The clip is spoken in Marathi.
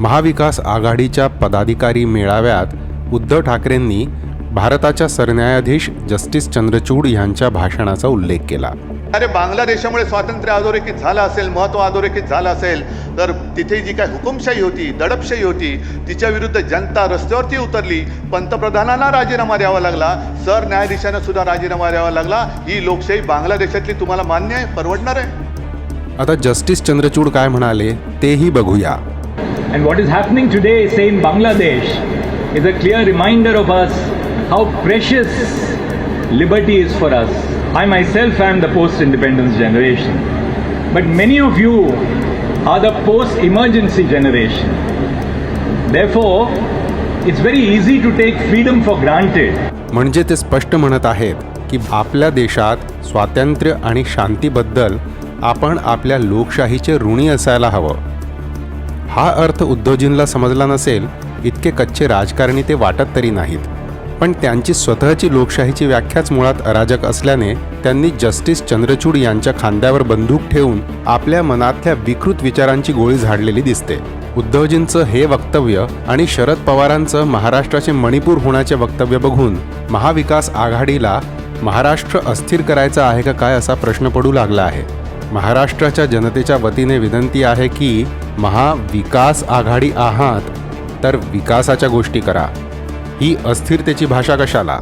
महाविकास आघाडीच्या पदाधिकारी मेळाव्यात उद्धव ठाकरेंनी भारताच्या सरन्यायाधीश जस्टिस चंद्रचूड यांच्या भाषणाचा उल्लेख केला. अरे बांगलादेशामुळे स्वातंत्र्य अधोरेखित झालं असेल महत्त्व अधोरेखित झालं असेल तर तिथे जी काय हुकुमशाही होती दडपशाही होती तिच्या विरुद्ध जनता रस्त्यावरती उतरली पंतप्रधानांना राजीनामा द्यावा लागला सरन्यायाधीशांना सुद्धा राजीनामा द्यावा लागला ही लोकशाही बांगलादेशातली तुम्हाला मान्य आहे परवडणार आहे? आता जस्टिस चंद्रचूड काय म्हणाले तेही बघूया. And what is happening today, say in Bangladesh, is a clear reminder of us how precious liberty is for us. I myself am the post independence generation. But many of you are the post emergency generation. Therefore, it's very easy to take freedom for granted. म्हणजे ते स्पष्ट म्हणत आहेत की आपल्या देशात स्वातंत्र्य आणि शांतीबद्दल आपण आपल्या लोकशाहीचे ऋणी असायला हवं हा अर्थ उद्धवजींना समजला नसेल इतके कच्चे राजकारणी ते वाटत तरी नाहीत. पण त्यांची स्वतःची लोकशाहीची व्याख्याच मुळात अराजक असल्याने त्यांनी जस्टिस चंद्रचूड यांच्या खांद्यावर बंदूक ठेवून आपल्या मनातल्या विकृत विचारांची गोळी झाडलेली दिसते. उद्धवजींचं हे वक्तव्य आणि शरद पवारांचं महाराष्ट्राचे मणिपूर होण्याचे वक्तव्य बघून महाविकास आघाडीला महाराष्ट्र अस्थिर करायचा आहे का काय असा प्रश्न पडू लागला आहे. महाराष्ट्राच्या जनतेच्या वतीने विनंती आहे की महाविकास आघाडी आहात तर विकासाच्या गोष्टी करा. ही अस्थिरतेची भाषा कशाला?